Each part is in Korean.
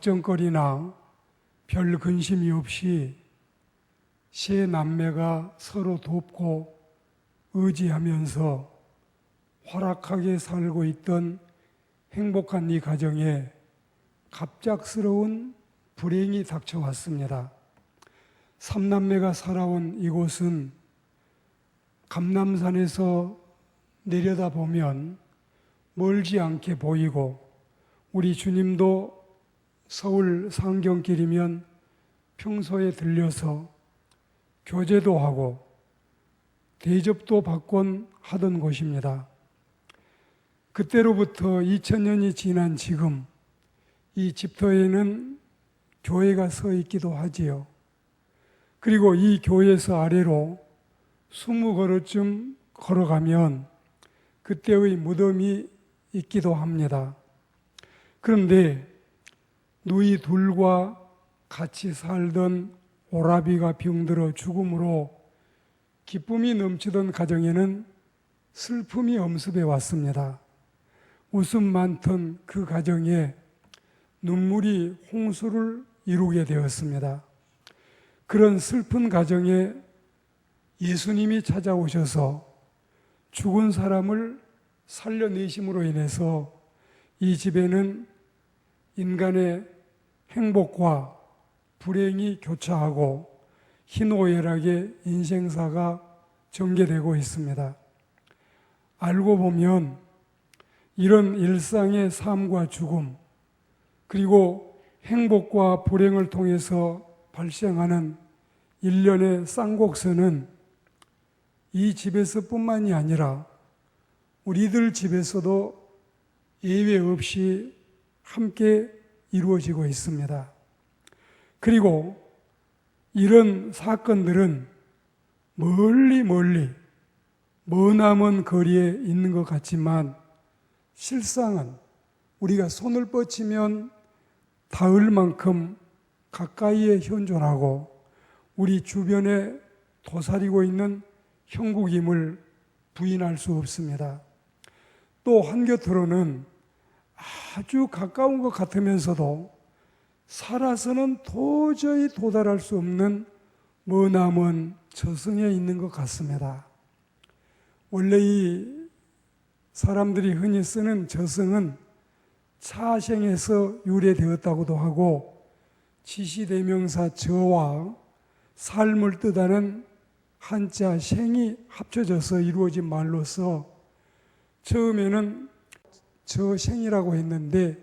큰 걱정거리나 별 근심이 없이 세 남매가 서로 돕고 의지하면서 활락하게 살고 있던 행복한 이 가정에 갑작스러운 불행이 닥쳐왔습니다. 삼남매가 살아온 이곳은 감남산에서 내려다보면 멀지 않게 보이고 우리 주님도 서울 상경길이면 평소에 들려서 교제도 하고 대접도 받곤 하던 곳입니다. 그때로부터 2000년이 지난 지금 이 집터에는 교회가 서 있기도 하지요. 그리고 이 교회에서 아래로 20걸음쯤 걸어가면 그때의 무덤이 있기도 합니다. 그런데 누이 둘과 같이 살던 오라비가 병들어 죽음으로 기쁨이 넘치던 가정에는 슬픔이 엄습해 왔습니다. 웃음 많던 그 가정에 눈물이 홍수를 이루게 되었습니다. 그런 슬픈 가정에 예수님이 찾아오셔서 죽은 사람을 살려내심으로 인해서 이 집에는 인간의 행복과 불행이 교차하고 희노애락의 인생사가 전개되고 있습니다. 알고 보면 이런 일상의 삶과 죽음, 그리고 행복과 불행을 통해서 발생하는 일련의 쌍곡선은 이 집에서 뿐만이 아니라 우리들 집에서도 예외 없이 함께 이루어지고 있습니다. 그리고 이런 사건들은 멀리 멀리 머나먼 거리에 있는 것 같지만 실상은 우리가 손을 뻗치면 닿을 만큼 가까이에 현존하고 우리 주변에 도사리고 있는 형국임을 부인할 수 없습니다. 또 한곁으로는 아주 가까운 것 같으면서도 살아서는 도저히 도달할 수 없는 머나먼 저승에 있는 것 같습니다. 원래 이 사람들이 흔히 쓰는 저승은 차생에서 유래되었다고도 하고 지시대명사 저와 삶을 뜻하는 한자 생이 합쳐져서 이루어진 말로서 처음에는 저생이라고 했는데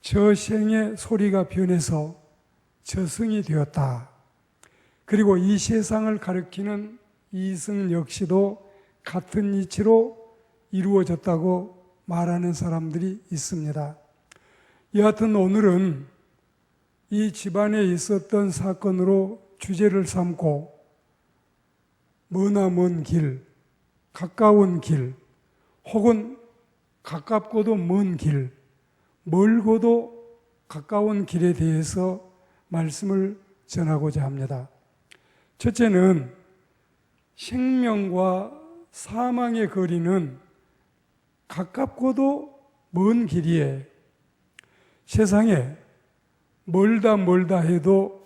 저생의 소리가 변해서 저승이 되었다. 그리고 이 세상을 가리키는 이승 역시도 같은 이치로 이루어졌다고 말하는 사람들이 있습니다. 여하튼 오늘은 이 집안에 있었던 사건으로 주제를 삼고 머나 먼 길, 가까운 길, 혹은 가깝고도 먼 길, 멀고도 가까운 길에 대해서 말씀을 전하고자 합니다. 첫째는 생명과 사망의 거리는 가깝고도 먼 길이에 세상에 멀다 멀다 해도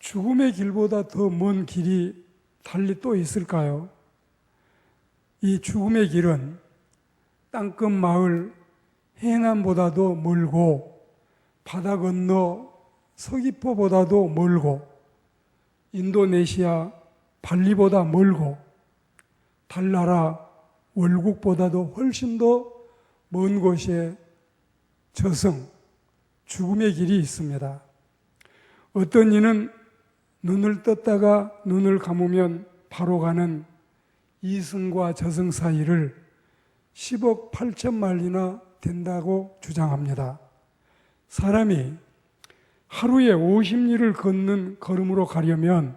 죽음의 길보다 더 먼 길이 달리 또 있을까요? 이 죽음의 길은 땅끝 마을 해남보다도 멀고 바다 건너 서귀포보다도 멀고 인도네시아 발리보다 멀고 달나라 월국보다도 훨씬 더 먼 곳에 저승 죽음의 길이 있습니다. 어떤 이는 눈을 떴다가 눈을 감으면 바로 가는 이승과 저승 사이를 10억 8천 마일이나 된다고 주장합니다. 사람이 하루에 50리를 걷는 걸음으로 가려면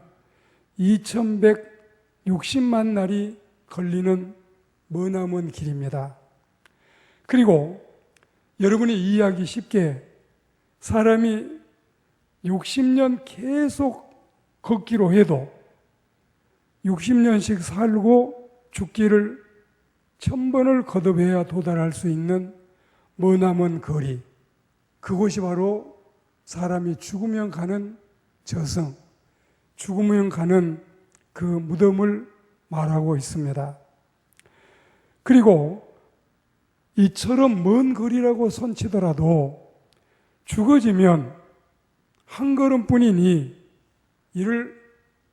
2160만 날이 걸리는 머나먼 길입니다. 그리고 여러분이 이해하기 쉽게 사람이 60년 계속 걷기로 해도 60년씩 살고 죽기를 천 번을 거듭해야 도달할 수 있는 머나먼 거리. 그곳이 바로 사람이 죽으면 가는 저승, 죽으면 가는 그 무덤을 말하고 있습니다. 그리고 이처럼 먼 거리라고 손치더라도 죽어지면 한 걸음뿐이니 이를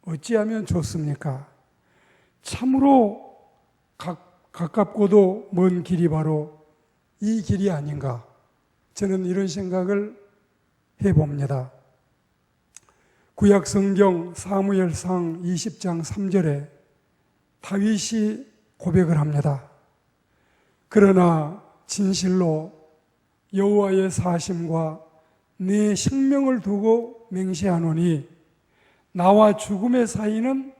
어찌하면 좋습니까? 참으로 가, 가깝고도 먼 길이 바로 이 길이 아닌가. 저는 이런 생각을 해봅니다. 구약 성경 사무엘상 20장 3절에 다윗이 고백을 합니다. 그러나 진실로 여호와의 사심과 내 생명을 두고 맹세하노니 나와 죽음의 사이는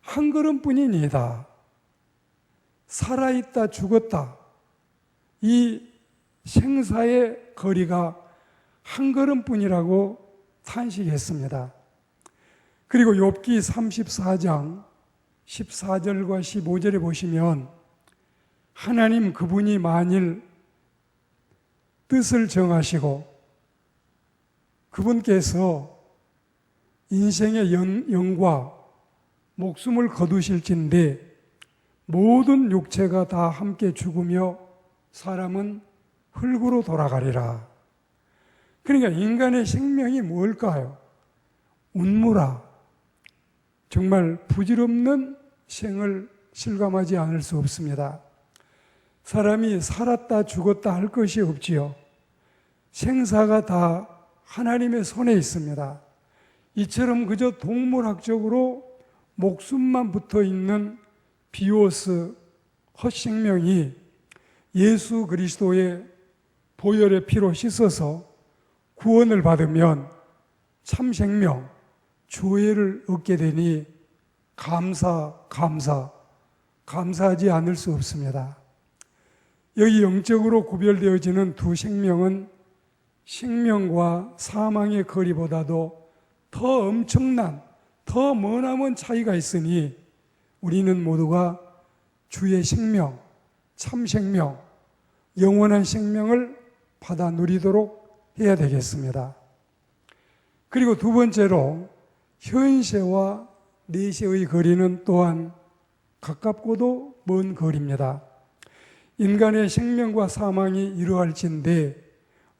한 걸음뿐이니이다. 살아있다 죽었다. 이 생사의 거리가 한 걸음뿐이라고 탄식했습니다. 그리고 욥기 34장 14절과 15절에 보시면 하나님 그분이 만일 뜻을 정하시고 그분께서 인생의 영, 영과 목숨을 거두실진데 모든 육체가 다 함께 죽으며 사람은 흙으로 돌아가리라. 그러니까 인간의 생명이 뭘까요? 운무라. 정말 부질없는 생을 실감하지 않을 수 없습니다. 사람이 살았다 죽었다 할 것이 없지요. 생사가 다 하나님의 손에 있습니다. 이처럼 그저 동물학적으로 목숨만 붙어 있는 비오스 헛생명이 예수 그리스도의 보혈의 피로 씻어서 구원을 받으면 참 생명, 조회를 얻게 되니 감사, 감사, 감사하지 않을 수 없습니다. 여기 영적으로 구별되어지는 두 생명은 생명과 사망의 거리보다도 더 엄청난, 더 머나먼 차이가 있으니 우리는 모두가 주의 생명, 참 생명, 영원한 생명을 받아 누리도록 해야 되겠습니다. 그리고 두 번째로 현세와 내세의 거리는 또한 가깝고도 먼 거리입니다. 인간의 생명과 사망이 이러할진데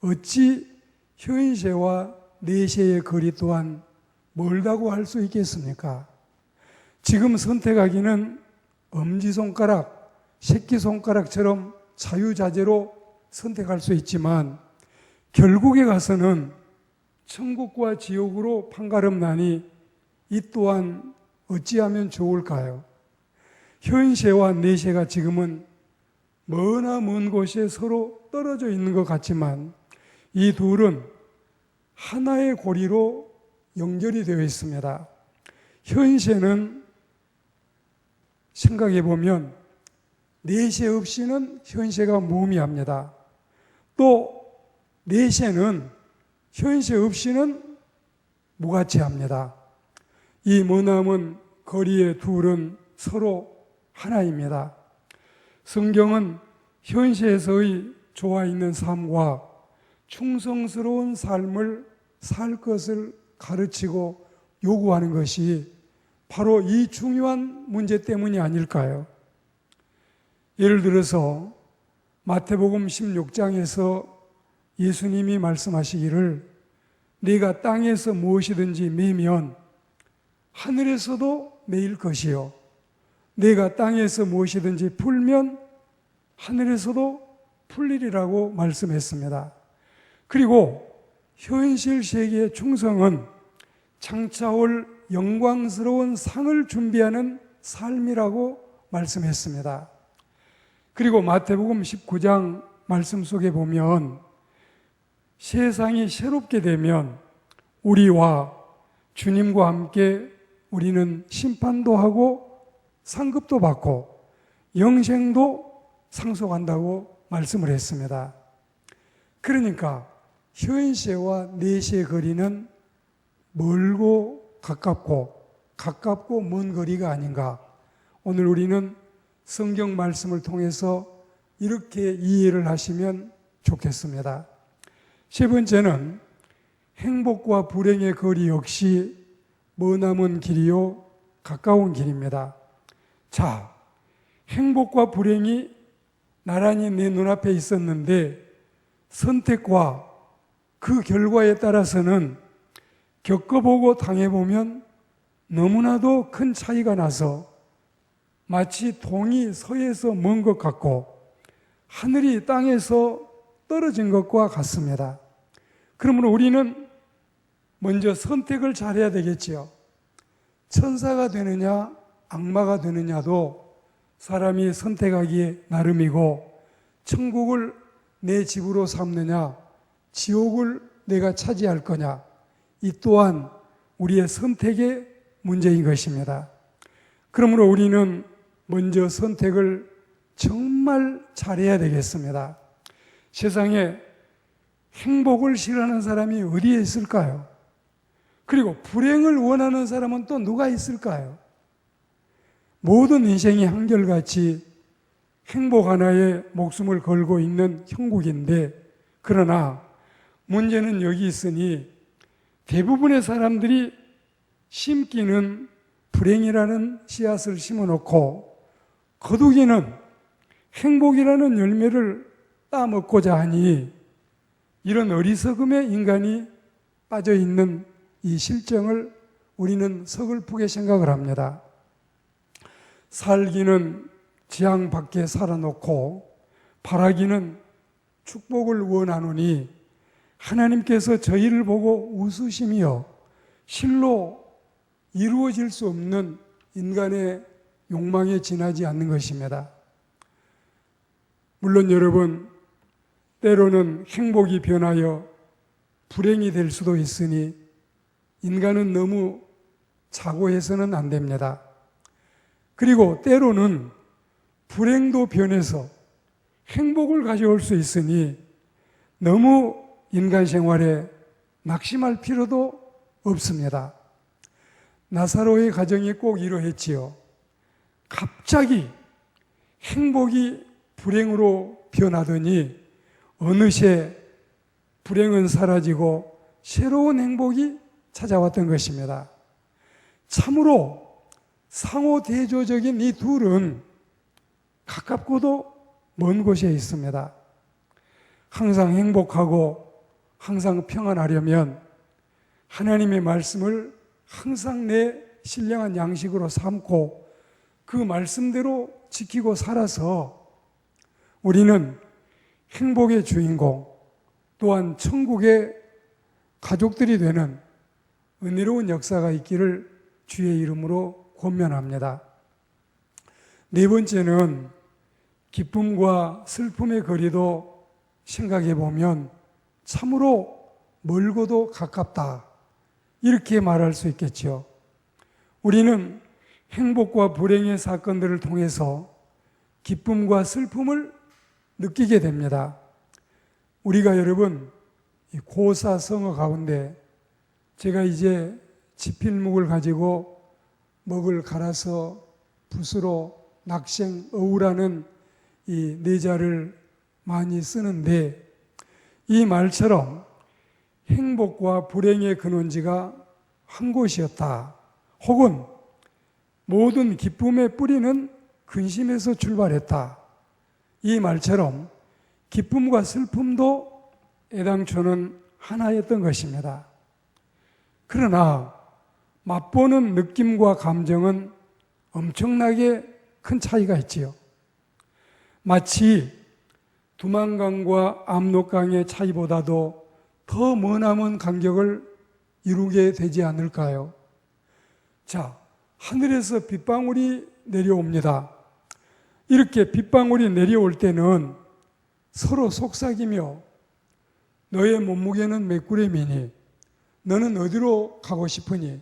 어찌 현세와 내세의 거리 또한 멀다고 할 수 있겠습니까? 지금 선택하기는 엄지손가락, 새끼손가락처럼 자유자재로 선택할 수 있지만 결국에 가서는 천국과 지옥으로 판가름 나니 이 또한 어찌하면 좋을까요? 현세와 내세가 지금은 머나 먼 곳에 서로 떨어져 있는 것 같지만 이 둘은 하나의 고리로 연결이 되어 있습니다. 현세는 생각해 보면 내세 없이는 현세가 무의미합니다. 또 내세는 현세 없이는 무가치합니다. 이 머나먼 거리의 둘은 서로 하나입니다. 성경은 현세에서의 좋아 있는 삶과 충성스러운 삶을 살 것을 가르치고 요구하는 것이 바로 이 중요한 문제 때문이 아닐까요? 예를 들어서 마태복음 16장에서 예수님이 말씀하시기를 네가 땅에서 무엇이든지 매면 하늘에서도 매일 것이요 내가 땅에서 무엇이든지 풀면 하늘에서도 풀리리라고 말씀했습니다. 그리고 현실 세계의 충성은 장차 올 영광스러운 상을 준비하는 삶이라고 말씀했습니다. 그리고 마태복음 19장 말씀 속에 보면 세상이 새롭게 되면 우리와 주님과 함께 우리는 심판도 하고 상급도 받고 영생도 상속한다고 말씀을 했습니다. 그러니까 현세와 내세의 거리는 멀고 가깝고 가깝고 먼 거리가 아닌가. 오늘 우리는 성경 말씀을 통해서 이렇게 이해를 하시면 좋겠습니다. 세 번째는 행복과 불행의 거리 역시 머나먼 길이요 가까운 길입니다. 자, 행복과 불행이 나란히 내 눈앞에 있었는데 선택과 그 결과에 따라서는 겪어보고 당해보면 너무나도 큰 차이가 나서 마치 동이 서에서 먼 것 같고 하늘이 땅에서 떨어진 것과 같습니다. 그러므로 우리는 먼저 선택을 잘해야 되겠지요. 천사가 되느냐, 악마가 되느냐도 사람이 선택하기에 나름이고, 천국을 내 집으로 삼느냐, 지옥을 내가 차지할 거냐, 이 또한 우리의 선택의 문제인 것입니다. 그러므로 우리는 먼저 선택을 정말 잘해야 되겠습니다. 세상에 행복을 싫어하는 사람이 어디에 있을까요? 그리고 불행을 원하는 사람은 또 누가 있을까요? 모든 인생이 한결같이 행복 하나에 목숨을 걸고 있는 형국인데, 그러나 문제는 여기 있으니 대부분의 사람들이 심기는 불행이라는 씨앗을 심어 놓고 거두기는 행복이라는 열매를 따먹고자 하니 이런 어리석음의 인간이 빠져 있는 이 실정을 우리는 서글프게 생각을 합니다. 살기는 지향 밖에 살아놓고 바라기는 축복을 원하노니 하나님께서 저희를 보고 웃으시며 실로 이루어질 수 없는 인간의 욕망에 지나지 않는 것입니다. 물론 여러분, 때로는 행복이 변하여 불행이 될 수도 있으니 인간은 너무 자고해서는 안 됩니다. 그리고 때로는 불행도 변해서 행복을 가져올 수 있으니 너무 인간 생활에 낙심할 필요도 없습니다. 나사로의 가정이 꼭 이러했지요. 갑자기 행복이 불행으로 변하더니 어느새 불행은 사라지고 새로운 행복이 찾아왔던 것입니다. 참으로 상호 대조적인 이 둘은 가깝고도 먼 곳에 있습니다. 항상 행복하고 항상 평안하려면 하나님의 말씀을 항상 내 신령한 양식으로 삼고 그 말씀대로 지키고 살아서 우리는 행복의 주인공 또한 천국의 가족들이 되는 은혜로운 역사가 있기를 주의 이름으로 권면합니다. 네 번째는 기쁨과 슬픔의 거리도 생각해 보면 참으로 멀고도 가깝다. 이렇게 말할 수 있겠죠. 우리는 행복과 불행의 사건들을 통해서 기쁨과 슬픔을 느끼게 됩니다. 우리가 여러분, 고사 성어 가운데 제가 이제 지필목을 가지고 먹을 갈아서 붓으로 낙생, 어우라는 이 내자를 많이 쓰는데 이 말처럼 행복과 불행의 근원지가 한 곳이었다. 혹은 모든 기쁨의 뿌리는 근심에서 출발했다. 이 말처럼 기쁨과 슬픔도 애당초는 하나였던 것입니다. 그러나 맛보는 느낌과 감정은 엄청나게 큰 차이가 있지요. 마치 두만강과 압록강의 차이보다도 더 머나먼 간격을 이루게 되지 않을까요? 자, 하늘에서 빗방울이 내려옵니다. 이렇게 빗방울이 내려올 때는 서로 속삭이며 너의 몸무게는 몇 그램이니 너는 어디로 가고 싶으니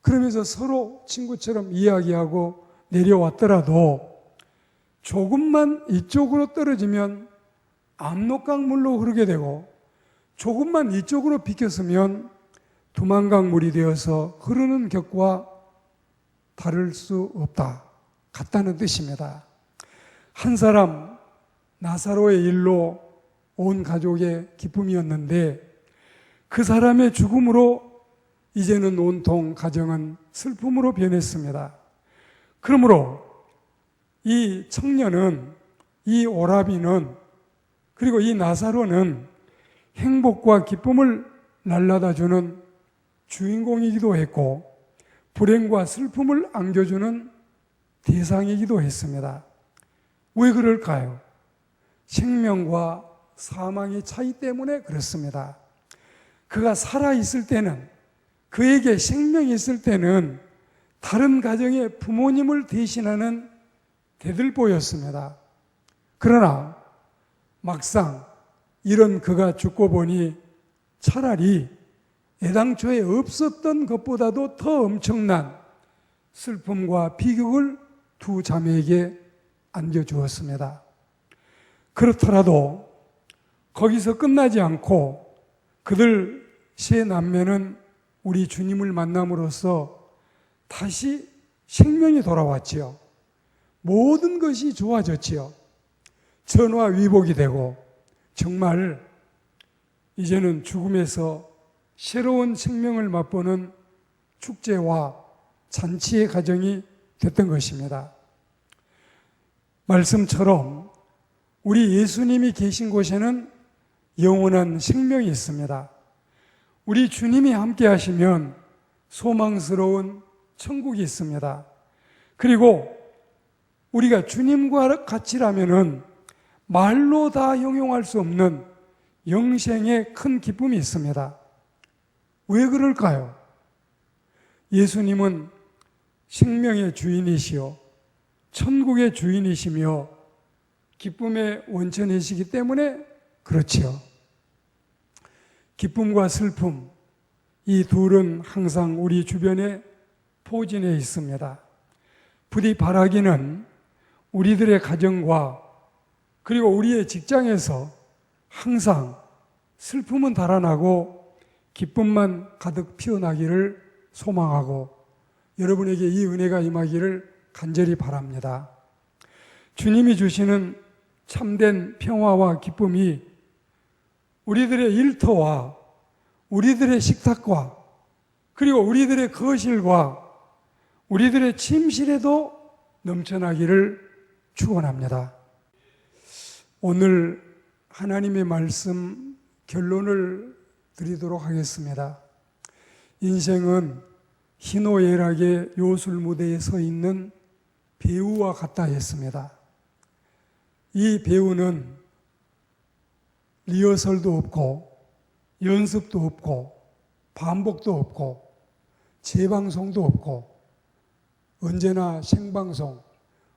그러면서 서로 친구처럼 이야기하고 내려왔더라도 조금만 이쪽으로 떨어지면 압록강물로 흐르게 되고 조금만 이쪽으로 비켰으면 두만강물이 되어서 흐르는 격과 다를 수 없다. 같다는 뜻입니다. 한 사람 나사로의 일로 온 가족의 기쁨이었는데 그 사람의 죽음으로 이제는 온통 가정은 슬픔으로 변했습니다. 그러므로 이 청년은 이 오라비는 그리고 이 나사로는 행복과 기쁨을 날라다 주는 주인공이기도 했고 불행과 슬픔을 안겨주는 대상이기도 했습니다. 왜 그럴까요? 생명과 사망의 차이 때문에 그렇습니다. 그가 살아 있을 때는 그에게 생명이 있을 때는 다른 가정의 부모님을 대신하는 대들보였습니다. 그러나 막상 이런 그가 죽고 보니 차라리 애당초에 없었던 것보다도 더 엄청난 슬픔과 비극을 두 자매에게 안겨주었습니다. 그렇더라도 거기서 끝나지 않고 그들 세 남매는 우리 주님을 만남으로써 다시 생명이 돌아왔지요. 모든 것이 좋아졌지요. 전화 위복이 되고 정말 이제는 죽음에서 새로운 생명을 맛보는 축제와 잔치의 가정이 됐던 것입니다. 말씀처럼 우리 예수님이 계신 곳에는 영원한 생명이 있습니다. 우리 주님이 함께 하시면 소망스러운 천국이 있습니다. 그리고 우리가 주님과 같이라면은 말로 다 형용할 수 없는 영생의 큰 기쁨이 있습니다. 왜 그럴까요? 예수님은 생명의 주인이시요, 천국의 주인이시며, 기쁨의 원천이시기 때문에 그렇지요. 기쁨과 슬픔, 이 둘은 항상 우리 주변에 포진해 있습니다. 부디 바라기는 우리들의 가정과 그리고 우리의 직장에서 항상 슬픔은 달아나고 기쁨만 가득 피어나기를 소망하고 여러분에게 이 은혜가 임하기를 간절히 바랍니다. 주님이 주시는 참된 평화와 기쁨이 우리들의 일터와 우리들의 식탁과 그리고 우리들의 거실과 우리들의 침실에도 넘쳐나기를 축원합니다. 오늘 하나님의 말씀 결론을 드리도록 하겠습니다. 인생은 희노애락의 요술 무대에 서 있는 배우와 같다 했습니다. 이 배우는 리허설도 없고 연습도 없고 반복도 없고 재방송도 없고 언제나 생방송,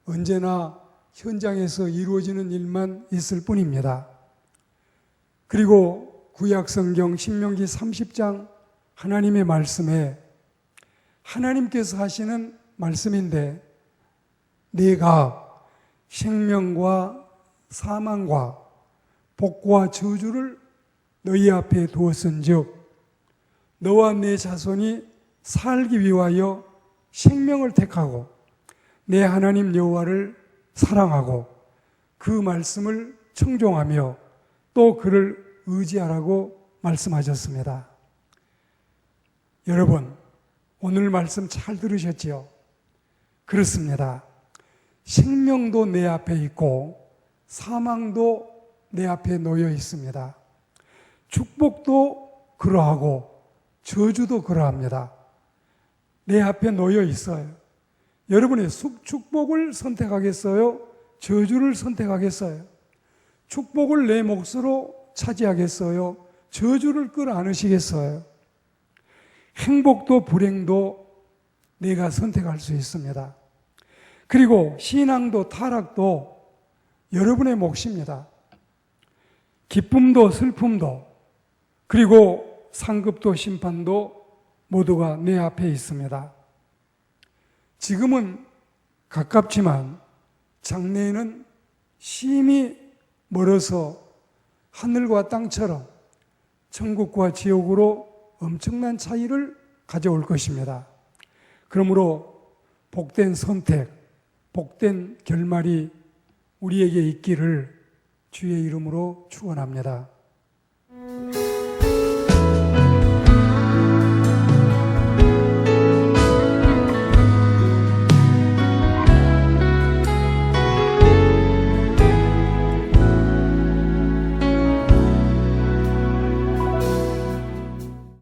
언제나 현장에서 이루어지는 일만 있을 뿐입니다. 그리고 구약성경 신명기 30장 하나님의 말씀에 하나님께서 하시는 말씀인데 내가 생명과 사망과 복과 저주를 너희 앞에 두었은즉 너와 내 자손이 살기 위하여 생명을 택하고 내 하나님 여호와를 사랑하고 그 말씀을 청종하며 또 그를 의지하라고 말씀하셨습니다. 여러분, 오늘 말씀 잘 들으셨지요? 그렇습니다. 생명도 내 앞에 있고 사망도 내 앞에 놓여 있습니다. 축복도 그러하고 저주도 그러합니다. 내 앞에 놓여 있어요. 여러분의 축복을 선택하겠어요? 저주를 선택하겠어요? 축복을 내 몫으로 차지하겠어요? 저주를 끌어안으시겠어요? 행복도 불행도 내가 선택할 수 있습니다. 그리고 신앙도 타락도 여러분의 몫입니다. 기쁨도 슬픔도 그리고 상급도 심판도 모두가 내 앞에 있습니다. 지금은 가깝지만 장래에는 심히 멀어서 하늘과 땅처럼 천국과 지옥으로 엄청난 차이를 가져올 것입니다. 그러므로 복된 선택, 복된 결말이 우리에게 있기를 주의 이름으로 축원합니다.